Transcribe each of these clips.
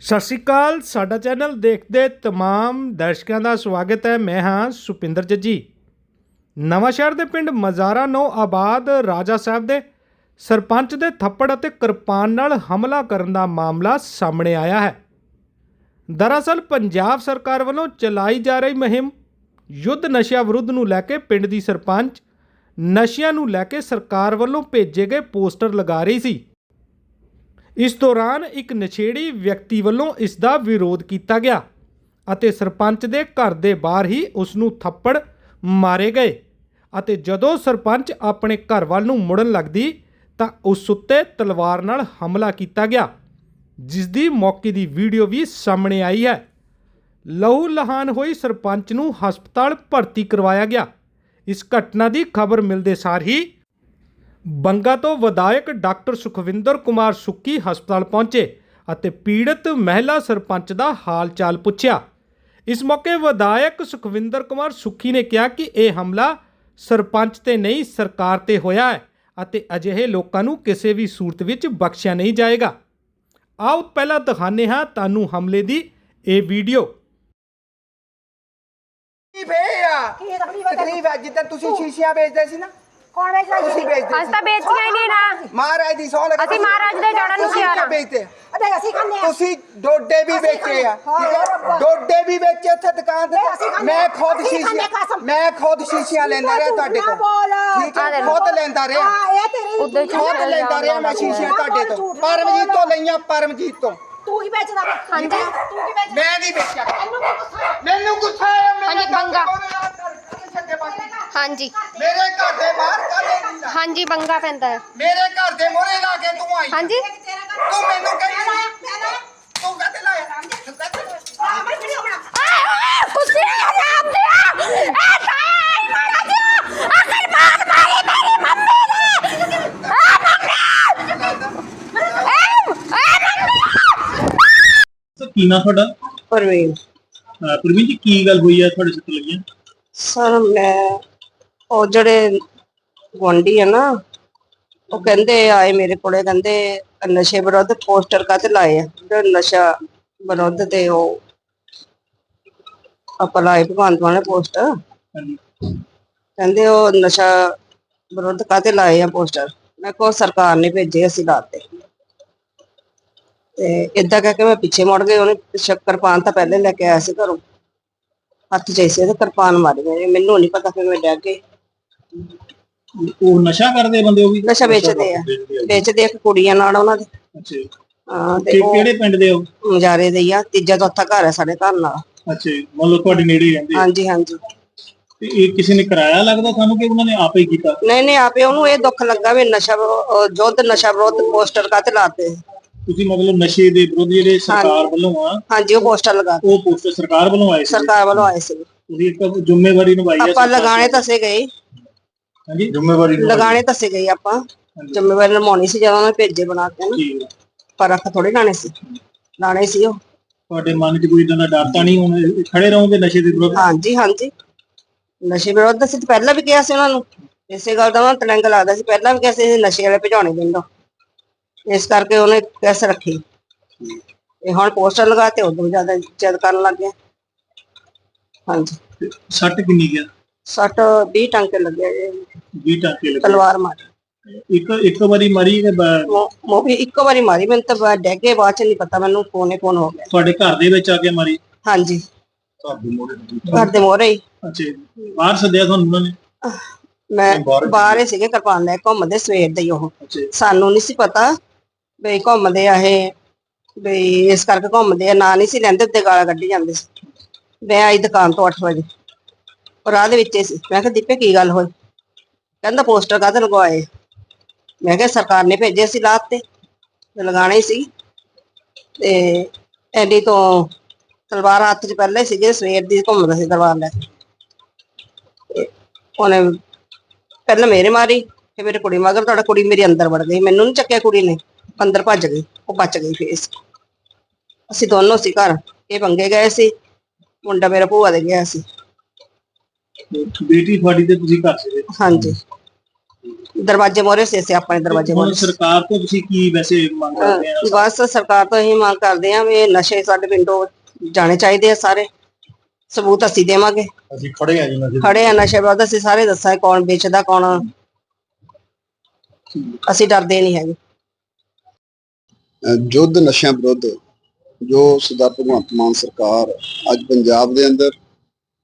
ਸਤਿ ਸ਼੍ਰੀ ਅਕਾਲ, ਸਾਡਾ ਚੈਨਲ ਦੇਖਦੇ ਤਮਾਮ ਦਰਸ਼ਕਾਂ ਦਾ ਸਵਾਗਤ ਹੈ। ਮੈਂ ਹਾਂ ਸੁਪਿੰਦਰ ਜੱਜੀ। ਨਵਾਂ ਸ਼ਹਿਰ ਦੇ ਪਿੰਡ ਮਜ਼ਾਰਾ ਨੋ ਆਬਾਦ ਰਾਜਾ ਸਾਹਿਬ ਦੇ ਸਰਪੰਚ ਦੇ ਥੱਪੜ ਅਤੇ ਕਿਰਪਾਨ ਨਾਲ ਹਮਲਾ ਕਰਨ ਦਾ ਮਾਮਲਾ ਸਾਹਮਣੇ ਆਇਆ ਹੈ। ਦਰਅਸਲ, ਪੰਜਾਬ ਸਰਕਾਰ ਵੱਲੋਂ ਚਲਾਈ ਜਾ ਰਹੀ ਮੁਹਿੰਮ ਯੁੱਧ ਨਸ਼ਿਆਂ ਵਿਰੁੱਧ ਨੂੰ ਲੈ ਕੇ ਪਿੰਡ ਦੀ ਸਰਪੰਚ, ਨਸ਼ਿਆਂ ਨੂੰ ਲੈ ਕੇ ਸਰਕਾਰ ਵੱਲੋਂ ਭੇਜੇ ਗਏ ਪੋਸਟਰ ਲਗਾ ਰਹੀ ਸੀ। ਇਸ ਦੌਰਾਨ ਇੱਕ ਨਸ਼ੇੜੀ ਵਿਅਕਤੀ ਵੱਲੋਂ ਇਸ ਦਾ ਵਿਰੋਧ ਕੀਤਾ ਗਿਆ ਅਤੇ ਸਰਪੰਚ ਦੇ ਘਰ ਦੇ ਬਾਹਰ ਹੀ ਉਸ ਨੂੰ ਥੱਪੜ ਮਾਰੇ ਗਏ ਅਤੇ ਜਦੋਂ ਸਰਪੰਚ ਆਪਣੇ ਘਰ ਵੱਲ ਨੂੰ ਮੁੜਨ ਲੱਗਦੀ ਤਾਂ ਉਸ ਉੱਤੇ ਤਲਵਾਰ ਨਾਲ ਹਮਲਾ ਕੀਤਾ ਗਿਆ। ਜਿਸ ਦੀ ਮੌਕੇ ਦੀ ਵੀਡੀਓ ਵੀ ਸਾਹਮਣੇ ਆਈ ਹੈ। ਲਹੂ ਲਹਾਨ ਹੋਈ ਸਰਪੰਚ ਨੂੰ ਹਸਪਤਾਲ ਭਰਤੀ ਕਰਵਾਇਆ ਗਿਆ। ਇਸ ਘਟਨਾ ਦੀ ਖਬਰ ਮਿਲਦੇ ਸਾਰ ਹੀ ਬੰਗਾ ਤੋਂ ਵਿਧਾਇਕ ਡਾਕਟਰ ਸੁਖਵਿੰਦਰ ਕੁਮਾਰ ਸੁੱਕੀ ਹਸਪਤਾਲ ਪਹੁੰਚੇ ਅਤੇ ਪੀੜਤ ਮਹਿਲਾ ਸਰਪੰਚ ਦਾ ਹਾਲ ਚਾਲ ਪੁੱਛਿਆ। ਇਸ ਮੌਕੇ ਵਿਧਾਇਕ ਸੁਖਵਿੰਦਰ ਕੁਮਾਰ ਸੁੱਖੀ ਨੇ ਕਿਹਾ ਕਿ ਇਹ ਹਮਲਾ ਸਰਪੰਚ ਤੇ ਨਹੀਂ, ਸਰਕਾਰ ਤੇ ਹੋਇਆ ਹੈ ਅਤੇ ਅਜਿਹੇ ਲੋਕਾਂ ਨੂੰ ਕਿਸੇ ਵੀ ਸੂਰਤ ਵਿੱਚ ਬਖਸ਼ਿਆ ਨਹੀਂ ਜਾਏਗਾ। ਆਓ ਪਹਿਲਾਂ ਦਿਖਾਉਂਦੇ ਹਾਂ ਤੁਹਾਨੂੰ ਹਮਲੇ ਦੀ ਇਹ ਵੀਡੀਓ ਆ? ਕੀ ਤਕਲੀਫ ਹੈ ਤਕਲੀਫ ਹੈ ਜਿੱਦਾਂ ਤੁਸੀਂ ਸ਼ੀਸ਼ੀਆਂ ਵੇਚਦੇ ਸੀ ਨਾ। ਕੌਣ ਵੇਚਦਾ ਤੁਸੀਂ ਵੇਚਦੇ ਅਸੀਂ ਤਾਂ ਵੇਚੀਆਂ ਹੀ ਨਹੀਂ ਨਾ ਮਹਾਰਾਜ ਦੀ ਸੌ ਲੱਗੀ ਅਸੀਂ ਮਹਾਰਾਜ ਦੇ ਜੜ੍ਹਾਂ ਨੂੰ ਤੁਸੀਂ ਪਿਆਰਾ। ਕੀ ਵੇਚਦੇ ਅਦੇ ਅਸੀਂ ਖਾਂਦੇ ਆ ਤੁਸੀਂ ਡੋਡੇ ਵੀ ਅਸੀਂ ਵੇਚੇ ਆ ਖਾਂਦੇ ਹਾਂ, ਠੀਕ ਹੈ? ਰੱਬਾ। ਡੋਡੇ ਵੀ ਵੇਚੇ ਉੱਥੇ ਦੁਕਾਨ ਤੇ ਨਹੀਂ, ਅਸੀਂ ਖਾਂਦੇ ਮੈਂ ਹਾਂ। ਖੁਦ ਅਸੀਂ ਖਾਂਦੇ ਸ਼ੀਸ਼ੀਆਂ ਕਸਮ। ਮੈਂ ਖੁਦ ਸ਼ੀਸ਼ੀਆਂ ਲੈਂਦਾ ਰਿਹਾ ਤੁਹਾਡੇ ਝੂਠ ਨਾ ਬੋਲ। ਕੋਲ ਠੀਕ ਆ ਹੈ ਦੇ ਲਓ। ਖੁਦ ਲੈਂਦਾ ਰਿਹਾ ਹਾਂ ਇਹ ਤੇਰੀ ਉੱਧਰ ਝੂਠ ਖੁਦ ਲੈਂਦਾ ਰਿਹਾ ਮੈਂ ਸ਼ੀਸ਼ੀਆਂ ਤੁਹਾਡੇ ਤੋਂ ਪਰਮਜੀਤ ਤੋਂ। ਲਈਆਂ ਪਰਮਜੀਤ ਤੋਂ ਤੂੰ ਹੀ ਵੇਚਦਾ ਵਾ ਹਾਂਜੀ। ਤੂੰ ਕੀ ਵੇਚਦਾ ਮੈਂ ਨਹੀਂ ਵੇਚਿਆ ਇਹਨੂੰ ਕੀ ਗੁੱਸਾ ਹੈ? ਮੈਨੂੰ ਗੁੱਸਾ ਆਇਆ ਮੇਰੇ ਹਾਂਜੀ, ਬੰਗਾ। ਹਾਂਜੀ। ਮੇਰੇ ਘਰ ਦੇ ਬਾਹਰ ਕਾਲੇ ਨਹੀਂ ਲਾ ਹਾਂਜੀ ਬੰਗਾ ਪੈਂਦਾ ਹੈ। ਮੇਰੇ ਘਰ ਦੇ ਮੋਰੇ ਲਾ ਕੇ ਤੂੰ ਆਈ। ਹਾਂਜੀ। ਤੇਰਾ ਘਰ ਤੂੰ ਮੈਨੂੰ ਕਹੀ ਮੈਂ ਲਾਇਆ, ਮੈਂ ਲਾਇਆ। ਤੂੰ ਕਹਤੇ ਲਾਇਆ ਤੂੰ ਕਹਤੇ ਲਾਇਆ ਆ ਮੈਂ ਵੀਡੀਓ ਬਣਾ ਕੁਛ ਆਰਾਮ ਦਿਆ ਇਹ ਸਾਈ ਮਾਰਾ ਦਿਆ ਆਖਰ ਮਾਰ ਮਾਰੀ ਮੇਰੀ ਮੰਮੀ ਨੇ। ਆ ਮੰਮੀ। ਐ ਸਰ ਕੀ ਨਾਂ ਤੁਹਾਡਾ? ਪਰਵੀਨ। ਅਹ ਪ੍ਰਵੀਨ ਜੀ ਕੀ ਗੱਲ ਹੋਈ ਹੈ ਤੁਹਾਡੇ ਸੱਟ ਲੱਗੀਆਂ? ਸਰ ਮੈਂ ਉਹ ਜਿਹੜੇ ਗੁਆਂਢੀ ਆ ਨਾ ਉਹ ਕਹਿੰਦੇ ਆਏ ਮੇਰੇ ਕੋਲੇ ਕਹਿੰਦੇ ਨਸ਼ੇ ਵਿਰੁੱਧ ਪੋਸਟਰ ਕਾਤੇ ਲਾਏ ਆ? ਜਿਹੜੇ ਨਸ਼ਾ ਵਿਰੁੱਧ ਤੇ ਉਹ ਆਪਾਂ ਲਾਏ ਭਗਵੰਤ ਮਾਨ ਨੇ ਪੋਸਟਰ। ਕਹਿੰਦੇ ਉਹ ਨਸ਼ਾ ਵਿਰੁੱਧ ਕਾਤੇ ਲਾਏ ਆ ਪੋਸਟਰ? ਮੈਂ ਕੋ ਸਰਕਾਰ ਨੇ ਭੇਜੇ ਅਸੀਂ ਲਾਤੇ। ਤੇ ਇਦਾਂ ਕਹਿ ਕੇ ਮੈਂ ਪਿੱਛੇ ਮੁੜ ਗਈ ਉਹਨੇ ਸ਼ੱਕਰ ਪਾਨ ਤਾਂ ਪਹਿਲੇ ਲੈ ਕੇ ਆਇਆ ਸੀ ਘਰੋਂ। ਹੱਥ ਚ ਤੇ ਕਿਰਪਾਨ ਮਾਰੀ ਮੈਨੂੰ ਨਹੀਂ ਪਤਾ ਕਿ ਮੈਂ ਡਰ ਗਈ। ਉਹ ਨਸ਼ਾ ਕਰਦੇ ਬੰਦੇ ਉਹ ਵੀ? ਨਸ਼ਾ ਵੇਚਦੇ ਆ। ਵੇਚਦੇ ਇੱਕ ਕੁੜੀਆਂ ਨਾਲ ਉਹਨਾਂ ਦੇ। ਅੱਛਾ। ਹਾਂ ਤੇ ਉਹ ਕਿਹੜੇ ਪਿੰਡ ਦੇ ਹੋ? ਮਜਾਰੇ ਦੇ ਹੀ ਆ ਤੀਜਾ ਚੌਥਾ ਘਰ ਹੈ ਸਾਡੇ ਘਰ ਨਾਲ। ਅੱਛਾ ਲਓ ਤੁਹਾਡੇ ਨੇੜੇ ਹੀ ਰਹਿੰਦੇ ਆ। ਹਾਂਜੀ ਹਾਂਜੀ। ਤੇ ਇਹ ਕਿਸੇ ਨੇ ਕਰਾਇਆ ਲੱਗਦਾ ਤੁਹਾਨੂੰ ਕਿ ਉਹਨਾਂ ਨੇ ਆਪੇ ਹੀ ਕੀਤਾ? ਨਹੀਂ ਨਹੀਂ ਆਪੇ ਉਹਨੂੰ ਇਹ ਦੁੱਖ ਲੱਗਾ ਵੀ ਨਸ਼ਾ ਯੁੱਧ ਨਸ਼ਾ ਵਿਰੋਧ ਪੋਸਟਰ ਕਾਤੇ ਲਾਤੇ? ਤੁਸੀਂ ਮਤਲਬ ਨਸ਼ੇ ਦੇ ਵਿਰੁੱਧ ਜਿਹੜੇ ਸਰਕਾਰ ਵੱਲੋਂ ਆ ਹਾਂਜੀ ਉਹ ਪੋਸਟਰ ਲਗਾ ਉਹ ਪੋਸਟਰ ਸਰਕਾਰ ਵੱਲੋਂ ਆਏ ਸੀ? ਸਰਕਾਰ ਵੱਲੋਂ ਆਏ ਸੀ। ਤੁਸੀਂ ਇੱਕ ਜ਼ਿੰਮੇਵਾਰੀ ਨਿਭਾਈ ਹੈ ਆਪਾਂ ਲਗਾਣੇ ਦੀ। ਦੱਸੇ ਗਏ ਹਾਂਜੀ। ਜ਼ਿੰਮੇਵਾਰੀ ਲਗਾਣੇ ਦੱਸੇ ਗਏ ਆਪਾਂ। ਜ਼ਿੰਮੇਵਾਰੀ ਨਿਭਾਉਣੀ ਸੀ ਜਦੋਂ ਉਹਨੇ ਭੇਜੇ ਬਣਾ ਕੇ ਨਾ। ਪਰ ਅੱਖ ਥੋੜੀ ਲਾਣੇ ਸੀ। ਲਾਣੇ ਸੀ ਉਹ। ਤੁਹਾਡੇ ਮਨ 'ਚ ਕੋਈ ਇਦਾਂ ਦਾ ਡਰ ਤਾਂ ਨਹੀਂ ਹੁਣ? ਖੜੇ ਰਹੋਗੇ ਨਸ਼ੇ ਦੇ ਵਿਰੁੱਧ? ਹਾਂਜੀ ਹਾਂਜੀ। ਨਸ਼ੇ ਵਿਰੋਧ ਅਸੀਂ ਤਾਂ ਪਹਿਲਾਂ ਵੀ ਕਿਹਾ ਸੀ ਉਹਨਾਂ ਨੂੰ। ਇਸੇ ਗੱਲ ਦਾ ਉਹਨਾਂ ਨੂੰ ਤਲੰਗ ਲੱਗਦਾ ਸੀ। ਪਹਿਲਾਂ ਵੀ ਕਿਹਾ ਸੀ ਨਸ਼ੇ ਵਾਲੇ ਭਜਾਉਣੇ ਪਿੰਡੋਂ। ਇਸ ਕਰਕੇ ਉਹਨੇ ਕੈਸ ਰੱਖੀ। ਇਹ ਹੁਣ ਪੋਸਟਰ ਲਗਾਤੇ ਉਦੋਂ ਜ਼ਿਆਦਾ ਜਦ ਕਰਨ ਲੱਗ ਗਿਆ। ਹਾਂਜੀ। ਤੇ ਸੱਟ ਕਿੰਨੀ ਗਿਆ ਸੱਟ 20 ਟਾਂਕੇ ਲੱਗੇ ਜੇ। 20 ਟਾਂਕੇ ਲੱਗੇ। ਤਲਵਾਰ ਮਾਰੀ। ਇੱਕ ਇੱਕ ਵਾਰੀ ਮਾਰੀ ਕਿ ਮੋ ਵੀ ਇੱਕੋ ਵਾਰੀ ਮਾਰੀ ਮੈਨੂੰ ਤਾਂ ਕੇ ਬਾਅਦ ਚ ਨਹੀਂ ਪਤਾ ਮੈਨੂੰ ਕੋਨੇ ਕੋਨ ਹੋ ਗਿਆ। ਤੁਹਾਡੇ ਘਰ ਦੇ ਵਿੱਚ ਆ ਕੇ ਮਾਰੀ? ਹਾਂਜੀ। ਘਰ ਦੇ ਮੋੜੇ ਘਰ ਦੇ ਮੋਹਰੇ ਹੀ। ਅੱਛਾ। ਬਾਹਰ ਸੱਦਿਆ ਤੁਹਾਨੂੰ ਉਹਨਾਂ ਨੇ? ਮੈਂ ਬਾਹਰ ਹੀ ਸੀਗੇ ਕਿਰਪਾਨ ਲੈ ਕੇ ਘੁੰਮਦੇ ਸਵੇਰ ਦੇ ਉਹ। ਸਾਨੂੰ ਨਹੀਂ ਸੀ ਪਤਾ ਵੀ ਘੁੰਮਦੇ ਆ ਇਹ ਵੀ ਇਸ ਕਰਕੇ ਘੁੰਮਦੇ ਆ ਨਾ ਨਹੀਂ ਸੀ ਲੈਂਦੇ ਉੱਤੇ ਗਾਲਾਂ ਕੱਢੀ ਜਾਂਦੇ ਸੀ। ਮੈਂ ਆਈ ਦੁਕਾਨ ਤੋਂ 8 ਵਜੇ। ਉਹ ਰਾਹ ਦੇ ਵਿੱਚ ਹੀ ਸੀ ਮੈਂ ਕਿਹਾ, ਦੀਪੇ, ਕੀ ਗੱਲ ਹੋਈ? ਕਹਿੰਦਾ, ਪੋਸਟਰ ਕਾਹਦੇ ਲਗਵਾਏ? ਮੈਂ ਕਿਹਾ, ਸਰਕਾਰ ਨੇ ਭੇਜੇ ਸੀ ਲਾਤ ਤੇ ਤੇ ਲਗਾਣੇ ਹੀ ਸੀ। ਤੇ ਐਡੀ ਤੋਂ ਤਲਵਾਰ ਹੱਥ 'ਚ ਪਹਿਲੇ ਸੀਗੇ, ਸਵੇਰ ਦੀ ਘੁੰਮਦਾ ਸੀ ਤਲਵਾਰ ਲੈ ਕੇ। ਤੇ ਉਹਨੇ ਪਹਿਲਾਂ ਮੇਰੇ ਮਾਰੀ, ਫਿਰ ਮੇਰੀ ਕੁੜੀ ਮਗਰ, ਤੁਹਾਡਾ ਕੁੜੀ ਮੇਰੀ ਅੰਦਰ ਵੜ ਗਈ। ਮੈਨੂੰ ਨਹੀਂ ਚੱਕਿਆ ਕੁੜੀ ਨੇ, ਅੰਦਰ ਭੱਜ ਗਈ, ਉਹ ਬਚ ਗਈ ਫੇਸ ਅਸੀਂ ਦੋਨੋਂ ਸੀ ਘਰ, ਇਹ ਪੰਗੇ ਗਏ ਸੀ, ਮੁੰਡਾ ਮੇਰਾ ਭੂਆ ਦੇ ਗਿਆ ਸੀ। ਬੇਟੀ ਤੁਹਾਡੀ ਤੇ ਤੁਸੀਂ ਘਰ ਸੀ ਹਾਂਜੀ। ਦਰਵਾਜ਼ੇ ਮੋਰੇ ਸੇ ਸੇ ਆਪਣੇ ਦਰਵਾਜ਼ੇ ਹੁਣ ਮੋਰੇ ਸਰਕਾਰ ਤੋਂ ਤੁਸੀਂ ਕੀ ਵੈਸੇ ਮੰਗ ਕਰਦੇ ਆ ਬਸ ਸਰਕਾਰ ਤੋਂ ਇਹੀ ਮੰਗ ਕਰਦੇ ਆ ਵੀ ਇਹ ਨਸ਼ੇ ਸਾਡੇ ਪਿੰਡੋਂ ਜਾਣੇ ਚਾਹੀਦੇ ਆ ਸਾਰੇ। ਸਬੂਤ ਅਸੀਂ ਦੇਵਾਂਗੇ। ਅਸੀਂ ਖੜੇ ਆ ਜੀ ਨਸ਼ੇ ਖੜੇ ਆ ਨਸ਼ੇ ਵਿਰੁੱਧ ਅਸੀਂ ਸਾਰੇ ਦੱਸਾਂਗੇ ਕੌਣ ਵੇਚਦਾ ਕੌਣ ਅਸੀਂ ਡਰਦੇ ਨਹੀਂ ਹੈਗੇ। ਯੁੱਧ ਨਸ਼ਿਆਂ ਵਿਰੁੱਧ ਜੋ ਸਰਦਾਰ ਭਗਵੰਤ ਮਾਨ ਸਰਕਾਰ ਅੱਜ ਪੰਜਾਬ ਦੇ ਅੰਦਰ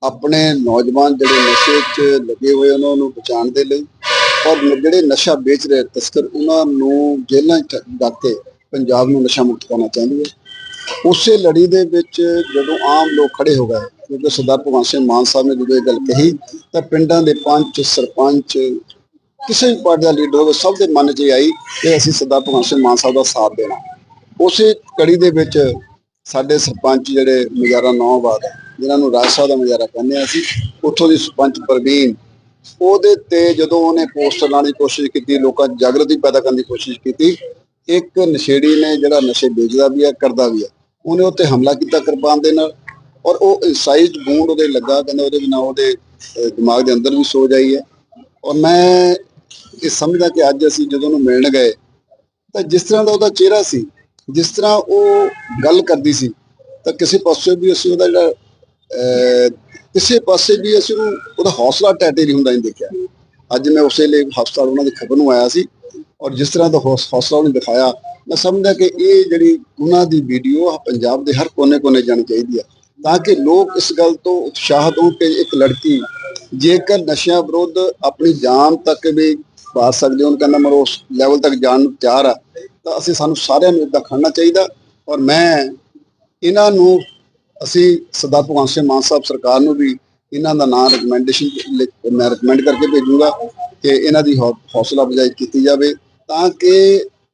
ਆਪਣੇ ਨੌਜਵਾਨ ਜਿਹੜੇ ਨਸ਼ੇ 'ਚ ਲੱਗੇ ਹੋਏ ਉਹਨਾਂ ਨੂੰ ਬਚਾਉਣ ਦੇ ਲਈ ਔਰ ਜਿਹੜੇ ਨਸ਼ਾ ਵੇਚ ਰਹੇ ਤਸਕਰ, ਉਹਨਾਂ ਨੂੰ ਜੇਲ੍ਹਾਂ 'ਚ ਡੱਕ ਕੇ ਪੰਜਾਬ ਨੂੰ ਨਸ਼ਾ ਮੁਕਤ ਕਰਨਾ ਚਾਹੁੰਦੀ ਹੈ ਉਸੇ ਲੜੀ ਦੇ ਵਿੱਚ ਜਦੋਂ ਆਮ ਲੋਕ ਖੜੇ ਹੋ ਗਏ, ਕਿਉਂਕਿ ਸਰਦਾਰ ਭਗਵੰਤ ਸਿੰਘ ਮਾਨ ਸਾਹਿਬ ਨੇ ਜਦੋਂ ਇਹ ਗੱਲ ਕਹੀ, ਤਾਂ ਪਿੰਡਾਂ ਦੇ ਪੰਚ, ਸਰਪੰਚ, ਕਿਸੇ ਵੀ ਪਾਰਟੀ ਦਾ ਲੀਡਰ ਹੋਵੇ, ਸਭ ਦੇ ਮਨ 'ਚ ਇਹ ਆਈ ਕਿ ਅਸੀਂ ਸਰਦਾਰ ਭਗਵੰਤ ਸਿੰਘ ਮਾਨ ਸਾਹਿਬ ਦਾ ਸਾਥ ਦੇਣਾ। ਉਸੇ ਕੜੀ ਦੇ ਵਿੱਚ ਸਾਡੇ ਸਰਪੰਚ ਜਿਹੜੇ ਮਜਾਰਾ ਨੌਬਾਦ ਜਿਨ੍ਹਾਂ ਨੂੰ ਰਾਜ ਸਾਹਿਬ ਦਾ ਮਜਾਰਾ ਕਹਿੰਦੇ ਆ ਅਸੀਂ, ਉੱਥੋਂ ਦੀ ਸਰਪੰਚ ਪ੍ਰਵੀਨ, ਉਹਦੇ ਤੇ ਜਦੋਂ ਉਹਨੇ ਪੋਸਟਰ ਲਾਉਣ ਦੀ ਕੋਸ਼ਿਸ਼ ਕੀਤੀ, ਲੋਕਾਂ 'ਚ ਜਾਗਰਤੀ ਪੈਦਾ ਕਰਨ ਦੀ ਕੋਸ਼ਿਸ਼ ਕੀਤੀ, ਇੱਕ ਨਸ਼ੇੜੀ ਨੇ ਜਿਹੜਾ ਨਸ਼ੇ ਵੇਚਦਾ ਵੀ ਆ ਕਰਦਾ ਵੀ ਆ ਉਹਨੇ ਉੱਤੇ ਹਮਲਾ ਕੀਤਾ ਕਿਰਪਾਨ ਦੇ ਨਾਲ ਔਰ ਉਹ ਇਨਸਾਈਜ਼ਡ ਵੂੰਡ ਉਹਦੇ ਲੱਗਾ, ਕਹਿੰਦਾ ਉਹਦੇ ਬਿਨਾਂ ਉਹਦੇ ਦਿਮਾਗ ਦੇ ਅੰਦਰ ਵੀ ਸੋਜ ਆਈ ਹੈ। ਔਰ ਮੈਂ ਇਹ ਸਮਝਦਾ ਕਿ ਅੱਜ ਅਸੀਂ ਜਦੋਂ ਉਹਨੂੰ ਮਿਲਣ ਗਏ, ਤਾਂ ਜਿਸ ਤਰ੍ਹਾਂ ਦਾ ਉਹਦਾ ਚਿਹਰਾ ਸੀ, ਜਿਸ ਤਰ੍ਹਾਂ ਉਹ ਗੱਲ ਕਰਦੀ ਸੀ, ਤਾਂ ਕਿਸੇ ਪਾਸੇ ਵੀ ਅਸੀਂ ਉਹਦਾ ਜਿਹੜਾ ਕਿਸੇ ਪਾਸੇ ਵੀ ਅਸੀਂ ਉਹਨੂੰ, ਉਹਦਾ ਹੌਸਲਾ ਟੈਟੇ ਨਹੀਂ ਹੁੰਦਾ ਨਹੀਂ ਦੇਖਿਆ। ਅੱਜ ਮੈਂ ਉਸੇ ਲਈ ਹਸਪਤਾਲ ਉਹਨਾਂ ਦੀ ਖਬਰ ਨੂੰ ਆਇਆ ਸੀ ਔਰ ਜਿਸ ਤਰ੍ਹਾਂ ਦਾ ਹੌਸਲਾ ਉਹਨੇ ਦਿਖਾਇਆ, ਮੈਂ ਸਮਝਦਾ ਕਿ ਇਹ ਜਿਹੜੀ ਉਹਨਾਂ ਦੀ ਵੀਡੀਓ ਪੰਜਾਬ ਦੇ ਹਰ ਕੋਨੇ-ਕੋਨੇ ਜਾਣੀ ਚਾਹੀਦੀ ਹੈ ਤਾਂ ਕਿ ਲੋਕ ਇਸ ਗੱਲ ਤੋਂ ਉਤਸ਼ਾਹਤ ਹੋਣ ਕਿ ਇੱਕ ਲੜਕੀ ਜੇਕਰ ਨਸ਼ਿਆਂ ਵਿਰੁੱਧ ਆਪਣੀ ਜਾਨ ਤੱਕ ਵੀ ਪਾ ਸਕਦੇ ਹੋ ਕਹਿੰਦਾ ਮਰ ਉਸ ਲੈਵਲ ਤੱਕ ਜਾਣ ਨੂੰ ਤਿਆਰ ਆ, ਤਾਂ ਅਸੀਂ ਸਾਨੂੰ ਸਾਰਿਆਂ ਨੂੰ ਇਦਾਂ ਖੜਨਾ ਚਾਹੀਦਾ ਔਰ ਮੈਂ ਇਹਨਾਂ ਨੂੰ ਅਸੀਂ ਸਰਦਾਰ ਭਗਵੰਤ ਸਿੰਘ ਮਾਨ ਸਾਹਿਬ ਸਰਕਾਰ ਨੂੰ ਵੀ ਇਹਨਾਂ ਦਾ ਨਾਮ ਰეკਮੈਂਡੇਸ਼ਨ ਮੈਂ ਰეკਮੈਂਡ ਕਰਕੇ ਭੇਜੂਗਾ ਕਿ ਇਹਨਾਂ ਦੀ ਹੌਸਲਾ ਅਫਜ਼ਾਈ ਕੀਤੀ ਜਾਵੇ ਤਾਂ ਕਿ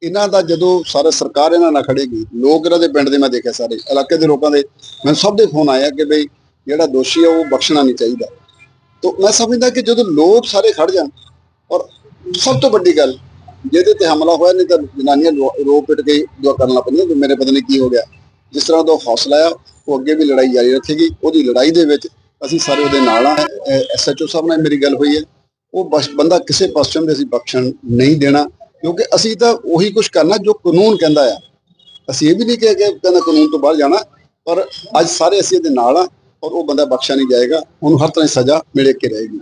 ਇਹਨਾਂ ਦਾ ਜਦੋਂ ਸਾਰੇ ਸਰਕਾਰ ਇਹਨਾਂ ਨਾਲ ਖੜੇਗੀ, ਲੋਕ ਇਹਨਾਂ ਦੇ ਪਿੰਡ ਦੇ ਮੈਂ ਦੇਖਿਆ ਸਾਰੇ ਇਲਾਕੇ ਦੇ ਲੋਕਾਂ ਦੇ, ਮੈਨੂੰ ਸਭ ਦੇ ਫੋਨ ਆਇਆ ਕਿ ਬਈ ਜਿਹੜਾ ਦੋਸ਼ੀ ਆ ਉਹ ਬਖਸ਼ਣਾ ਨਹੀਂ ਚਾਹੀਦਾ। ਤਾਂ ਮੈਂ ਸਮਝਦਾ ਕਿ ਜਦੋਂ ਲੋਕ ਸਾਰੇ ਖੜ ਜਾਣ ਔਰ ਸਭ ਤੋਂ ਵੱਡੀ ਗੱਲ, ਜਿਹਦੇ ਤੇ ਹਮਲਾ ਹੋਇਆ ਨਹੀਂ ਤਾਂ ਜਨਾਨੀਆਂ ਰੋ ਪਿਟ ਕੇ ਦੁਆ ਕਰਨ ਲੱਗ ਪਈਆਂ ਕਿ ਮੇਰੇ ਪਤਾ ਨਹੀਂ ਕੀ ਹੋ ਗਿਆ। ਜਿਸ ਤਰ੍ਹਾਂ ਦਾ ਹੌਸਲਾ ਆ ਉਹ ਅੱਗੇ ਵੀ ਲੜਾਈ ਜਾਰੀ ਰੱਖੇਗੀ, ਉਹਦੀ ਲੜਾਈ ਦੇ ਵਿੱਚ ਅਸੀਂ ਸਾਰੇ ਉਹਦੇ ਨਾਲ ਆ ਐਸਐਚਓ ਸਾਹਿਬ ਨਾਲ ਮੇਰੀ ਗੱਲ ਹੋਈ ਹੈ। ਉਹ ਬਸ ਬੰਦਾ ਕਿਸੇ ਪਾਸੋਂ ਵੀ ਅਸੀਂ ਬਖਸ਼ਣ ਨਹੀਂ ਦੇਣਾ, ਕਿਉਂਕਿ ਅਸੀਂ ਤਾਂ ਉਹੀ ਕੁਝ ਕਰਨਾ ਜੋ ਕਾਨੂੰਨ ਕਹਿੰਦਾ ਆ। ਅਸੀਂ ਇਹ ਵੀ ਨਹੀਂ ਕਿਹਾ ਕਿ ਕਹਿੰਦਾ ਕਾਨੂੰਨ ਤੋਂ ਬਾਹਰ ਜਾਣਾ, ਪਰ ਅੱਜ ਸਾਰੇ ਅਸੀਂ ਇਹਦੇ ਨਾਲ ਆ ਔਰ ਉਹ ਬੰਦਾ ਬਖਸ਼ਿਆ ਨਹੀਂ ਜਾਏਗਾ। ਉਹਨੂੰ ਹਰ ਤਰ੍ਹਾਂ ਦੀ ਸਜ਼ਾ ਮਿਲੇ ਕੇ ਰਹੇਗੀ।